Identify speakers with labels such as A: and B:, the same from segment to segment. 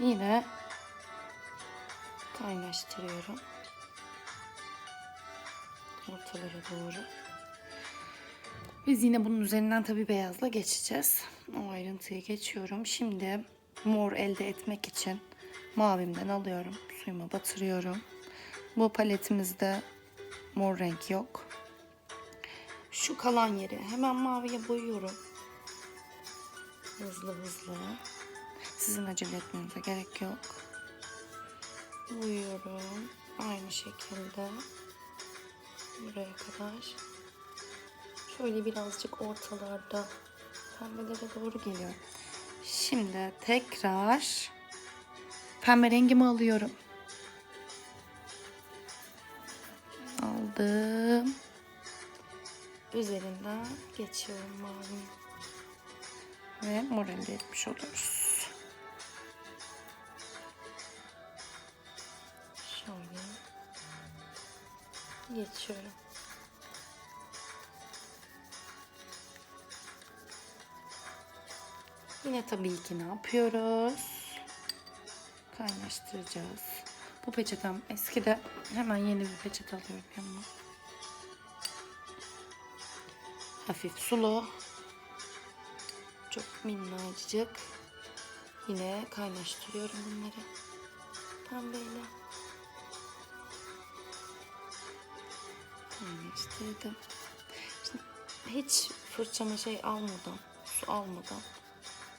A: Yine kaynaştırıyorum. Ortalara doğru. Biz yine bunun üzerinden tabii beyazla geçeceğiz. O ayrıntıyı geçiyorum. Şimdi mor elde etmek için mavimden alıyorum. Suyuma batırıyorum. Bu paletimizde mor renk yok. Şu kalan yeri hemen maviye boyuyorum. Hızlı hızlı. Sizin acele etmenize gerek yok. Boyuyorum. Aynı şekilde. Buraya kadar. Şöyle birazcık ortalarda pembelere doğru geliyor. Şimdi tekrar pembe rengimi alıyorum. Aldım. Üzerinden geçiyorum mavi. Ve mor elde etmiş oluyoruz. Geçiyorum. Yine tabii ki ne yapıyoruz? Kaynaştıracağız. Bu peçetem eski de hemen yeni bir peçete alıyorum yanıma. Hafif sulu. Çok minnacık. Yine kaynaştırıyorum bunları. Pembeyle. Kaynaştırdım. Şimdi hiç fırçama şey almadan, su almadan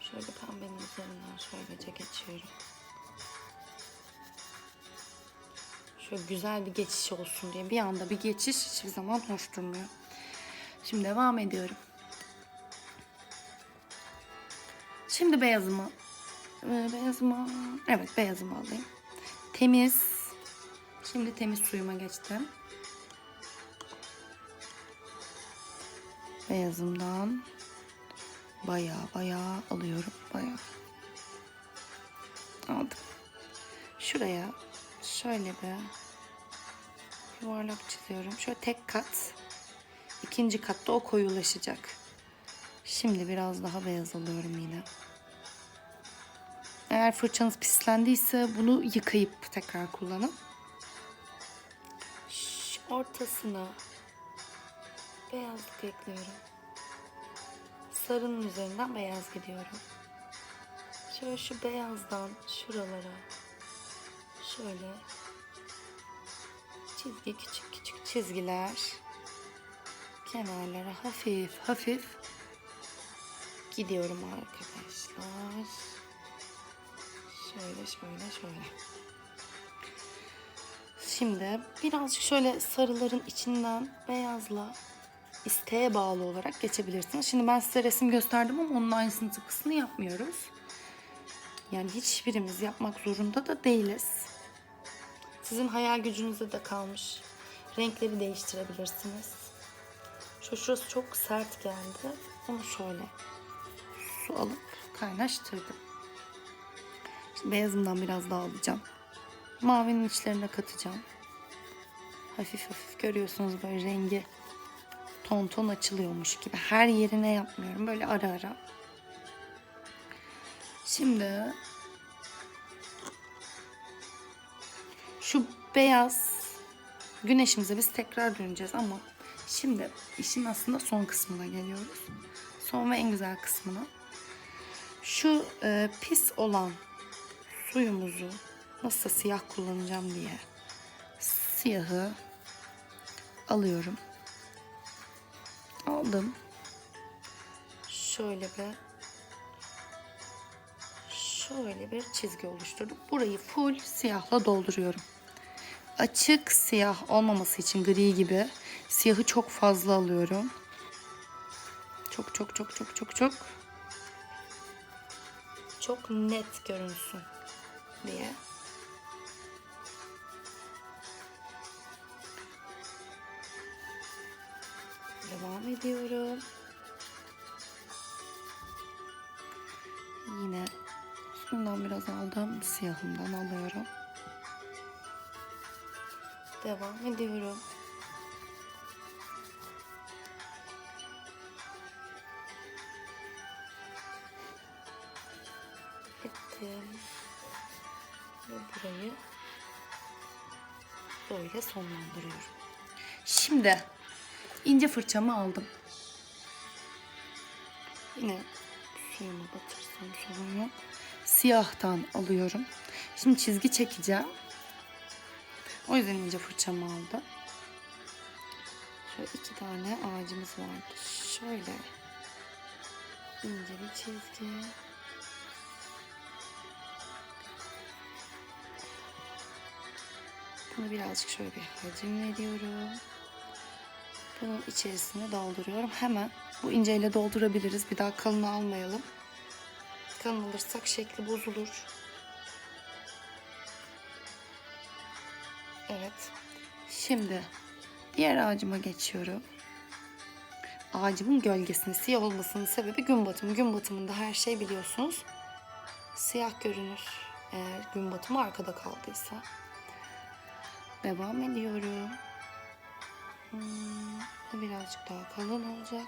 A: şöyle pembenin üzerinden şöylece geçiyorum. Şöyle güzel bir geçiş olsun diye. Bir anda bir geçiş hiçbir zaman hoş durmuyor. Şimdi devam ediyorum. Şimdi beyazımı ee, beyazımı evet beyazımı alayım. Temiz. Şimdi temiz suyuma geçtim. Beyazımdan baya baya alıyorum. Baya aldım. Şuraya şöyle bir yuvarlak çiziyorum. Şöyle tek kat. İkinci katta o koyulaşacak. Şimdi biraz daha beyaz alıyorum yine. Eğer fırçanız pislendiyse bunu yıkayıp tekrar kullanın. Şu ortasına beyazlık ekliyorum. Sarının üzerinden beyaz gidiyorum. Şöyle şu beyazdan şuralara şöyle çizgi küçük küçük çizgiler kenarlara hafif hafif gidiyorum arkadaşlar. Şöyle şöyle şöyle. Şimdi birazcık şöyle sarıların içinden beyazla isteğe bağlı olarak geçebilirsiniz. Şimdi ben size resim gösterdim ama onun aynısını tıpkısını yapmıyoruz. Yani hiçbirimiz yapmak zorunda da değiliz. Sizin hayal gücünüze de kalmış. Renkleri değiştirebilirsiniz. Şu şurası çok sert geldi. Onu şöyle su alıp kaynaştırdım. Şimdi beyazımdan biraz daha alacağım. Mavinin içlerine katacağım. Hafif hafif görüyorsunuz böyle rengi ton ton açılıyormuş gibi. Her yerine yapmıyorum. Böyle ara ara. Şimdi şu beyaz güneşimize biz tekrar döneceğiz ama şimdi işin aslında son kısmına geliyoruz. Son ve en güzel kısmına. Şu e, pis olan suyumuzu nasıl siyah kullanacağım diye siyahı alıyorum. Aldım. Şöyle bir şöyle bir çizgi oluşturdum. Burayı full siyahla dolduruyorum. Açık siyah olmaması için gri gibi siyahı çok fazla alıyorum. Çok çok çok çok çok çok çok net görünsün diye. Devam ediyorum. Yine şundan biraz aldım. Siyahımdan alıyorum. Devam ediyorum. Ettim. Ve burayı böyle sonlandırıyorum. Şimdi ince fırçamı aldım. Yine suyumu batırsam sorun yok. Siyahtan alıyorum. Şimdi çizgi çekeceğim. O yüzden ince fırçamı aldım. Şöyle iki tane ağacımız vardı. Şöyle ince bir çizgi. Bunu birazcık şöyle bir hacim veriyorum. Bunun içerisine dolduruyorum. Hemen bu inceyle doldurabiliriz. Bir daha kalın almayalım. Kalın alırsak şekli bozulur. Evet. Şimdi diğer ağacıma geçiyorum. Ağacımın gölgesinin siyah olmasının sebebi gün batımı. Gün batımında her şey biliyorsunuz siyah görünür. Eğer gün batımı arkada kaldıysa. Devam ediyorum. Hmm, bu birazcık daha kalın olacak.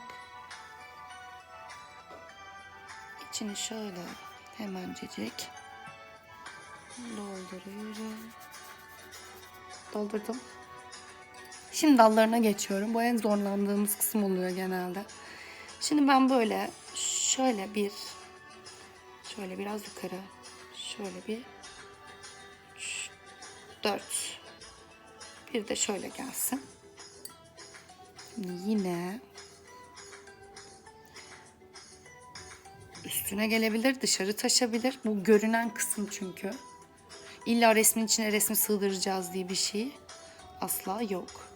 A: İçini şöyle hemencecik dolduruyorum. Doldurdum. Şimdi dallarına geçiyorum. Bu en zorlandığımız kısım oluyor genelde. Şimdi ben böyle şöyle bir şöyle biraz yukarı şöyle bir üç, dört bir de şöyle gelsin. Yine üstüne gelebilir, dışarı taşabilir. Bu görünen kısım çünkü. İlla resmin içine resmi sığdıracağız diye bir şey asla yok.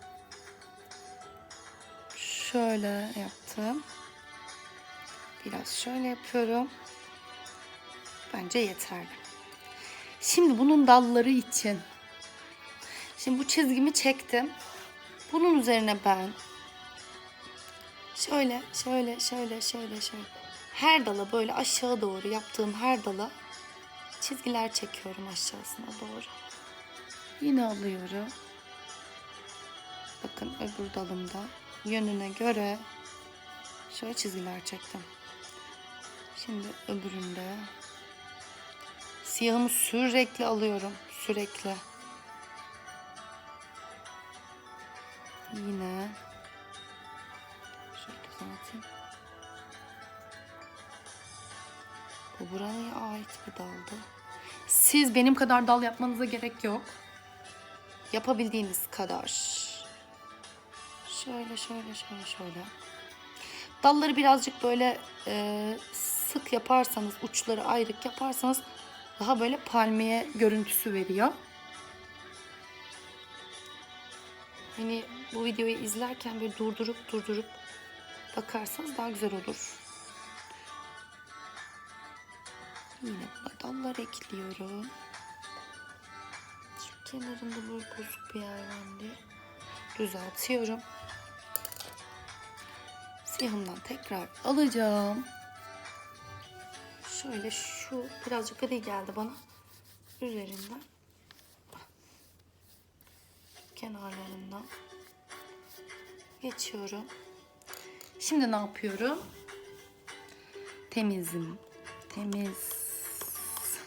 A: Şöyle yaptım. Biraz şöyle yapıyorum. Bence yeterli. Şimdi bunun dalları için Şimdi bu çizgimi çektim. Bunun üzerine ben şöyle şöyle şöyle şöyle şöyle her dala böyle aşağı doğru yaptığım her dala çizgiler çekiyorum aşağısına doğru. Yine alıyorum. Bakın öbür dalımda yönüne göre şöyle çizgiler çektim. Şimdi öbüründe siyahımı sürekli alıyorum. Sürekli. Yine düzelteyim. Bu buraya ait bir daldı. Siz benim kadar dal yapmanıza gerek yok. Yapabildiğiniz kadar. Şöyle şöyle şöyle şöyle. Dalları birazcık böyle e, sık yaparsanız, uçları ayrık yaparsanız daha böyle palmiye görüntüsü veriyor. Hani bu videoyu izlerken bir durdurup durdurup bakarsanız daha güzel olur. Yine buna dallar ekliyorum. Şu kenarında böyle bozuk bir yer var diye düzeltiyorum. Siyahımdan tekrar alacağım. Şöyle şu birazcık gri geldi bana. Üzerinden kenarlarından geçiyorum. Şimdi ne yapıyorum? Temizim. Temiz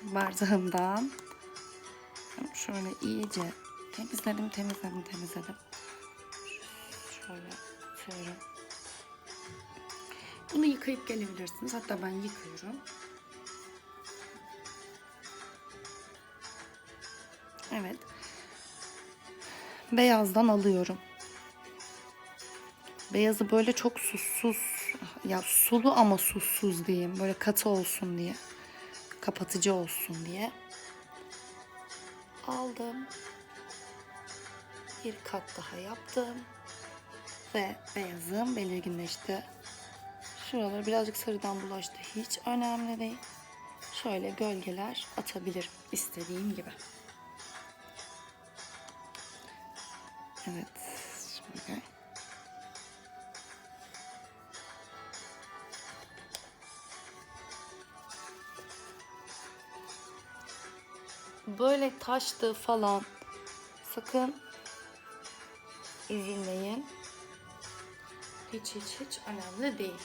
A: bardağımdan şöyle iyice temizledim, temizledim, temizledim. Şöyle atıyorum. Bunu yıkayıp gelebilirsiniz. Hatta ben yıkıyorum. Evet beyazdan alıyorum. Beyazı böyle çok susuz, ya sulu ama susuz diyeyim. Böyle katı olsun diye. Kapatıcı olsun diye. Aldım. Bir kat daha yaptım. Ve beyazım belirginleşti. Şuralar birazcık sarıdan bulaştı. Hiç önemli değil. Şöyle gölgeler atabilirim istediğim gibi. Evet. Şöyle. Böyle taştı falan sakın üzülmeyin. Hiç hiç hiç önemli değil.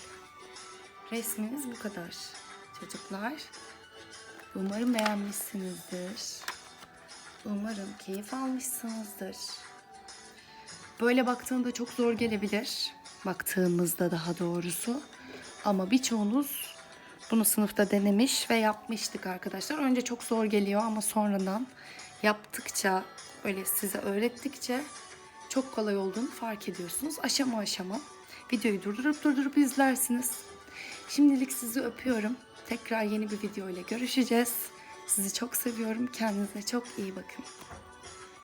A: Resmimiz bu kadar çocuklar. Umarım beğenmişsinizdir. Umarım keyif almışsınızdır. Böyle baktığında çok zor gelebilir. Baktığımızda daha doğrusu. Ama birçoğunuz bunu sınıfta denemiş ve yapmıştık arkadaşlar. Önce çok zor geliyor ama sonradan yaptıkça, öyle size öğrettikçe çok kolay olduğunu fark ediyorsunuz. Aşama aşama videoyu durdurup durdurup izlersiniz. Şimdilik sizi öpüyorum. Tekrar yeni bir video ile görüşeceğiz. Sizi çok seviyorum. Kendinize çok iyi bakın.